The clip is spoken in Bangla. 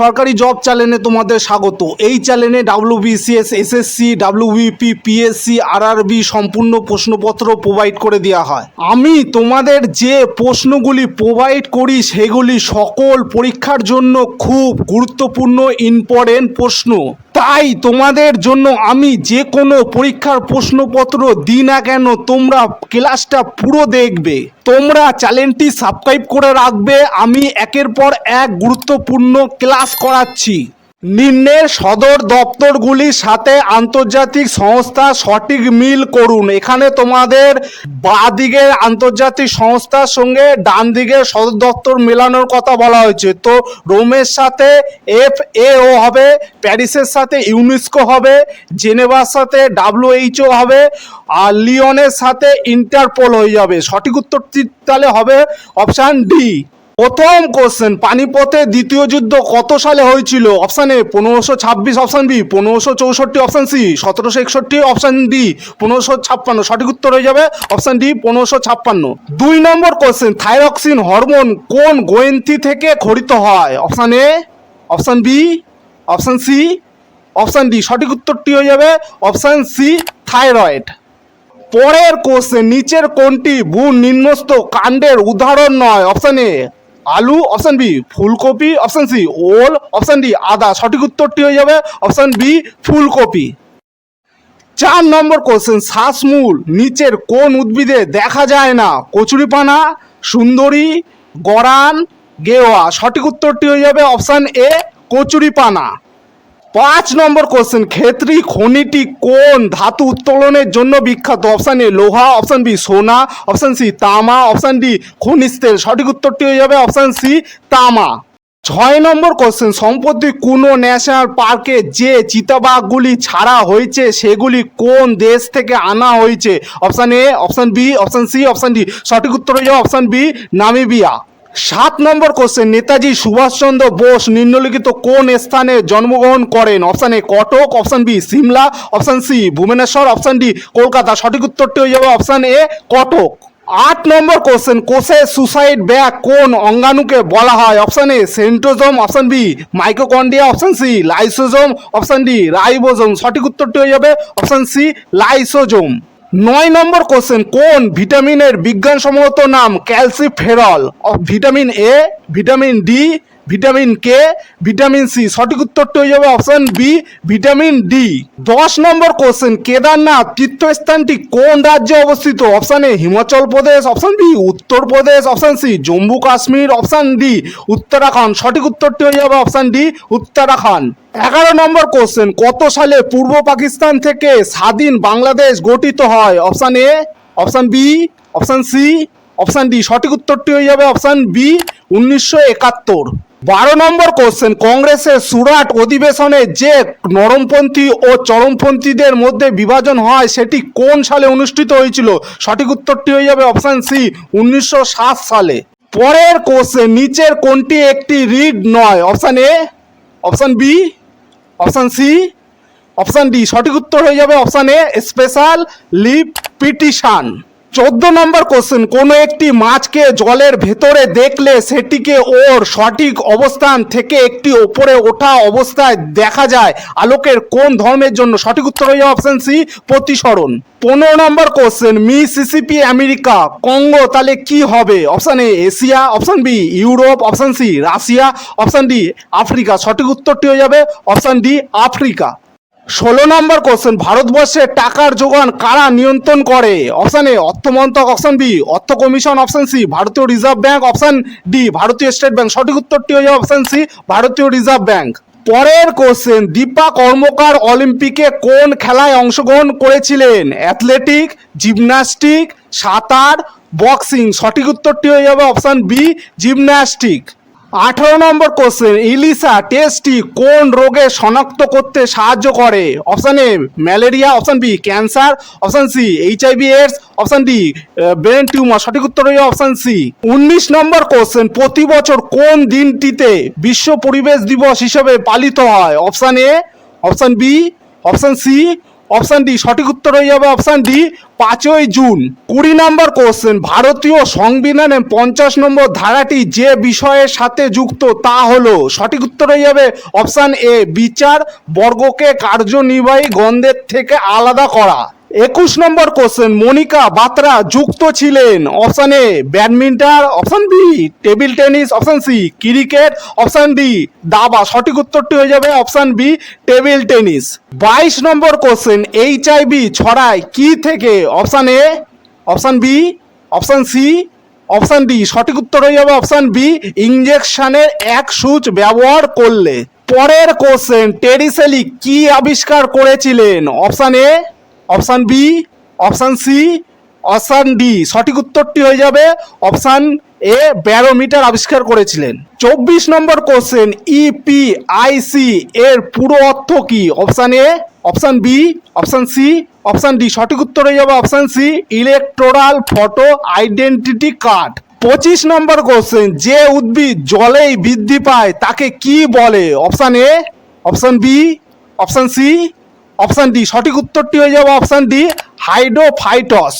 সরকারি জব চ্যানেলে তোমাদের স্বাগত। এই চ্যানেলে W BCS SSC WBP PSC RRB সম্পূর্ণ প্রশ্নপত্র প্রোভাইড করে দেওয়া হয়। আমি তোমাদের যে প্রশ্নগুলি প্রোভাইড করি, সেগুলি সকল পরীক্ষার জন্য খুব গুরুত্বপূর্ণ ইম্পর্টেন্ট প্রশ্ন। তাই তোমাদের জন্য আমি যে কোনো পরীক্ষার প্রশ্নপত্র দিই না কেন, তোমরা ক্লাসটা পুরো দেখবে। তোমরা চ্যানেলটি সাবস্ক্রাইব করে রাখবে। আমি একের পর এক গুরুত্বপূর্ণ ক্লাস করাচ্ছি। নিম্নের সদর দপ্তরগুলির সাথে আন্তর্জাতিক সংস্থা সঠিক মিল করুন। এখানে তোমাদের বাঁ দিকের আন্তর্জাতিক সংস্থার সঙ্গে ডান দিকের সদর দপ্তর মেলানোর কথা বলা হয়েছে। তো রোমের সাথে এফ এও হবে, প্যারিসের সাথে ইউনেস্কো হবে, জেনেভার সাথে ডাব্লিউএইচও হবে, আর লিওনের সাথে ইন্টারপোল হয়ে যাবে। সঠিক উত্তরটি তাহলে হবে অপশান ডি। প্রথম কোশ্চেন পানিপথে দ্বিতীয় যুদ্ধ কত সালে হয়েছিল? অপশান এ পনেরোশো ছাব্বিশ অপশান বি পনেরোশো চৌষট্টি অপশান সি সতেরোশো একষট্টি অপশান ডি পনেরোশো ছাপ্পান্ন। সঠিক উত্তর হয়ে যাবে অপশান ডি পনেরোশো ছাপ্পান্ন। দুই নম্বর কোশ্চেন থাইরক্সিন হরমোন কোন গ্রন্থি থেকে খরিত হয়? Option A option B option C option D সঠিক উত্তরটি হয়ে যাবে অপশান সি থাইরয়েড পরের কোশ্চেন নিচের কোনটি ভূ নিম্নস্থ কাণ্ডের উদাহরণ নয়? অপশান এ আলু অপশন বি ফুলকপি অপশন সি ওল অপশন ডি আদা। সঠিক উত্তরটি হয়ে যাবে অপশন বি ফুলকপি। চার নম্বর কোশ্চেন শ্বাসমূল নিচের কোন উদ্ভিদে দেখা যায় না? কচুরিপানা, সুন্দরী, গরান, গেওয়া। সঠিক উত্তরটি হয়ে যাবে অপশান এ কচুরিপানা। পাঁচ নম্বর কোশ্চেন ক্ষেত্রী, খনিটি কোন? ধাতু উত্তোলনের জন্য বিখ্যাত। অপশান এ লোহা অপশান বি সোনা অপশান সি তামা অপশান ডি খনিজ তেল। সঠিক উত্তরটি হয়ে যাবে অপশান সি তামা। ছয় নম্বর কোশ্চেন সম্প্রতি কোনো ন্যাশনাল পার্কে যে চিতাবাঘগুলি ছাড়া হয়েছে, সেগুলি কোন দেশ থেকে আনা হয়েছে? Option A option B option C option D সঠিক উত্তর হয়ে যাবে অপশান বি নামিবিয়া। সাত নম্বর কোশ্চেন নেতাজি সুভাষচন্দ্র বোস নিম্নলিখিত কোন স্থানে জন্মগ্রহণ করেন? Option A Cuttack option B Shimla option C Bhubaneswar option D Kolkata. সঠিক উত্তরটি হয়ে যাবে অপশান এ কটক। আট নম্বর কোশ্চেন কোষের সুসাইড ব্যাগ কোন অঙ্গাণুকে বলা হয়? Option A centrosome option B মাইক্রোকন্ডিয়া option C lysosome option D ribosome. সঠিক উত্তরটি হয়ে যাবে অপশান সি লাইসোজোম। নয় নম্বর কোশ্চেন কোন ভিটামিনের বিজ্ঞানসম্মত নাম calciferol vitamin A vitamin D vitamin K vitamin C সঠিক উত্তরটি হয়ে যাবে অপশন বি ভিটামিন ডি দশ নম্বর কোশ্চেন কেদারনাথ তীর্থস্থানটি কোন রাজ্যে অবস্থিত? Option A Himachal Pradesh option B Uttar Pradesh option C Jammu Kashmir option D Uttarakhand. সঠিক উত্তরটি হয়ে যাবে অপশান ডি উত্তরাখণ্ড। এগারো নম্বর কোশ্চেন কত সালে পূর্ব পাকিস্তান থেকে স্বাধীন বাংলাদেশ গঠিত হয়? Option A option B option C option D সঠিক উত্তরটি হয়ে যাবে অপশান বি উনিশশো একাত্তর। বারো নম্বর কোশ্চেন কংগ্রেসের সুরাট অধিবেশনে যে নরমপন্থী ও চরমপন্থীদের মধ্যে বিভাজন হয়, সেটি কোন সালে অনুষ্ঠিত হয়েছিল? সঠিক উত্তরটি হয়ে যাবে অপশান সি উনিশশো সাত সালে। পরের কোশ্চেন নিচের কোনটি একটি রিড নয়? Option A option B option C option D সঠিক উত্তর হয়ে যাবে option A special leave petition চোদ্দ নম্বর কোশ্চেন কোনো একটি মাছকে জলের ভেতরে দেখলে সেটিকে ওর সঠিক অবস্থান থেকে একটি ওপরে ওঠা অবস্থায় দেখা যায়? আলোকের কোন ধর্মের জন্য? সঠিক উত্তর হয়ে অপশান সি প্রতিসরণ। পনেরো নম্বর কোশ্চেন মিসিসিপি, আমেরিকা, কঙ্গো, তাহলে কি হবে? Option A Asia option B Europe option C Russia option D Africa. সঠিক উত্তরটি হয়ে যাবে অপশান ডি আফ্রিকা। ষোলো নম্বর কোশ্চেন ভারতবর্ষে টাকার যোগান কারা নিয়ন্ত্রণ করে? অপশান এ অর্থমন্ত্রক অপশান বি অর্থ কমিশন অপশান সি ভারতীয় রিজার্ভ ব্যাংক অপশান ডি ভারতীয় স্টেট ব্যাংক। সঠিক উত্তরটি হয়ে অপশান সি ভারতীয় রিজার্ভ ব্যাংক। পরের কোশ্চেন দীপা কর্মকার অলিম্পিকে কোন খেলায় অংশগ্রহণ করেছিলেন? অ্যাথলেটিক জিমন্যাস্টিক সাঁতার বক্সিং সঠিক উত্তরটি হয়ে যাবে অপশান বি জিমন্যাস্টিক আঠারো নম্বর কোশ্চেন ইলিশা টেস্টটি কোন রোগে শনাক্ত করতে সাহায্য করে? Option A malaria option B cancer option C HIV AIDS option D brain tumour সঠিক উত্তর হয়ে অপশান সি উনিশ নম্বর কোশ্চেন, প্রতি বছর কোন দিনটিতে বিশ্ব পরিবেশ দিবস হিসেবে পালিত হয়? Option A option B option C option D সঠিক উত্তর হয়ে যাবে অপশান ডি পাঁচই জুন। কুড়ি নম্বর কোশ্চেন ভারতীয় সংবিধানে পঞ্চাশ নম্বর ধারাটি যে বিষয়ের সাথে যুক্ত, তা হলো, সঠিক উত্তর হয়ে যাবে অপশান এ বিচার, বর্গকে কার্যনির্বাহী গন্ধের থেকে আলাদা করা। একুশ নম্বর কোশ্চেন মনিকা বাত্রা যুক্ত ছিলেন। Option A badminton option B table tennis option C cricket option D দাবা। সঠিক উত্তরটি হয়ে যাবে অপশান বি টেবিল টেনিস বাইশ নম্বর কোশ্চেন এইচ আইভি ছড়ায় কি থেকে? Option A option B option C option D সঠিক উত্তর হয়ে যাবে অপশান বি ইঞ্জেকশনের এক সূচ ব্যবহার করলে। পরের কোশ্চেন টেরিসেলি কি আবিষ্কার করেছিলেন? Option A option B, option C, option D. সঠিক উত্তরটি হয়ে যাবে অপশান এ, ব্যারোমিটার আবিষ্কার করেছিলেন। চব্বিশ নম্বর কোশ্চেন ইপিআইসি এর পুরো অর্থ কি? Option A, option B, option C, option D. সঠিক উত্তর হয়ে যাবে option C electoral photo identity card. পঁচিশ নম্বর কোশ্চেন, যে উদ্ভিদ জলেই বৃদ্ধি পায় তাকে কি বলে? Option A, option B, option C option D সঠিক উত্তরটি হয়ে যাবে অপশান ডি হাইড্রোফাইটস